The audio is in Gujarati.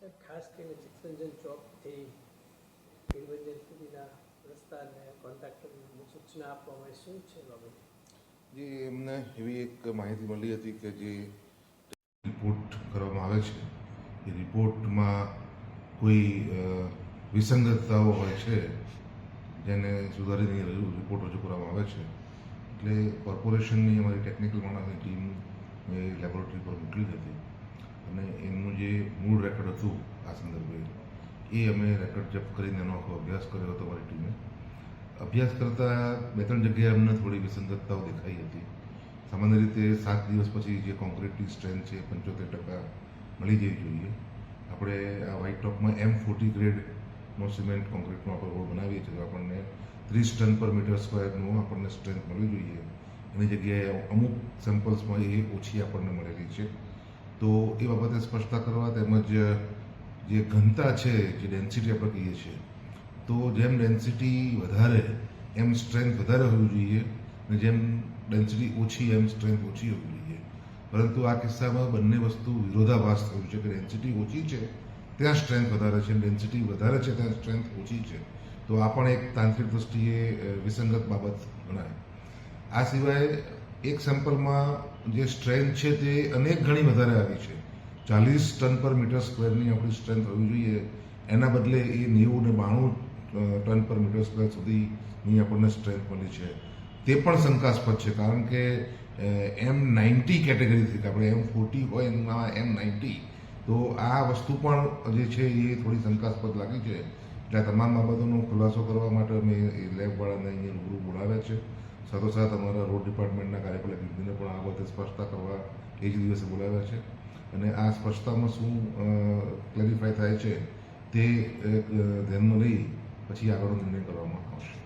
ખાસ કરીને ચિત્તરંજન ચોકથી ગિરબંજન સુધીના રસ્તાને કોન્ટ્રાક્ટરને સૂચના આપવામાં શું છે બાબત? જે, એમને એવી એક માહિતી મળી હતી કે જે રિપોર્ટ કરવામાં આવે છે. એ રિપોર્ટમાં કોઈ વિસંગતતાઓ હોય છે જેને સુધારીને રિપોર્ટ રજૂ કરવામાં આવે છે. એટલે કોર્પોરેશનની અમારી ટેકનિકલ માણસની ટીમ એ લેબોરેટરી પર મોકલી હતી જે મૂળ રેકોર્ડ હતું આ સંદર્ભે, એ અમે રેકોર્ડ જપ્ત કરીને એનો આખો અભ્યાસ કર્યો હતો અમારી ટીમે અભ્યાસ કરતાં બે ત્રણ જગ્યાએ અમને થોડી વિસંગતતાઓ દેખાઈ હતી. સામાન્ય રીતે સાત દિવસ પછી જે કોન્ક્રીટની સ્ટ્રેન્થ છે પંચોતેર ટકા મળી જવી જોઈએ. આપણે આ વ્હાઇટ ટોપમાં એમ ફોર્ટી ગ્રેડનો સિમેન્ટ કોન્ક્રીટનો આપણે રોડ બનાવીએ છીએ તો આપણને ત્રીસ ટન પર મીટર સ્ક્વેરનું આપણને સ્ટ્રેન્થ મળવી જોઈએ. એની જગ્યાએ અમુક સેમ્પલ્સમાં એ ઓછી આપણને મળેલી છે. તો એ બાબતે સ્પષ્ટતા કરવા તેમજ, જે ઘનતા છે, જે ડેન્સિટી આપણે કહીએ છીએ, તો જેમ ડેન્સિટી વધારે, એમ સ્ટ્રેન્થ વધારે હોવી જોઈએ અને જેમ ડેન્સિટી ઓછી, એમ સ્ટ્રેન્થ ઓછી હોવી જોઈએ. પરંતુ આ કિસ્સામાં બંને વસ્તુ વિરોધાભાસ થયું છે કે ડેન્સિટી ઓછી છે, ત્યાં સ્ટ્રેન્થ વધારે છે ડેન્સિટી વધારે છે, ત્યાં સ્ટ્રેન્થ ઓછી છે. તો આ પણ એક તાંત્રિક દ્રષ્ટિએ વિસંગત બાબત ગણાય. આ સિવાય એક સેમ્પલમાં જે સ્ટ્રેન્થ છે તે અનેક ગણી વધારે આવી છે. ચાલીસ ટન પર મીટર સ્ક્વેરની આપણી સ્ટ્રેન્થ હોવી જોઈએ. એના બદલે એ નેવું ને બાણું ટન પર મીટર સ્ક્વેર સુધીની આપણને સ્ટ્રેન્થ મળી છે. તે પણ શંકાસ્પદ છે, કારણ કે એમ નાઇન્ટી કેટેગરીથી કે આપણે એમ ફોર્ટી હોય એમાં એમ નાઇન્ટી તો આ વસ્તુ પણ જે છે એ થોડી શંકાસ્પદ લાગી છે. એટલે તમામ બાબતોનો ખુલાસો કરવા માટે અમે લેબવાળાને અહીંયા રૂબરૂ બોલાવ્યા છે. સાથોસાથ અમારા રોડ ડિપાર્ટમેન્ટના કાર્યપાલક ઇજનેરને પણ આ બાબતે સ્પષ્ટતા કરવા એ જ દિવસે બોલાવ્યા છે. અને આ સ્પષ્ટતામાં શું ક્લેરિફાય થાય છે તે ધ્યાનમાં લઈ પછી આગળનો નિર્ણય કરવામાં આવશે.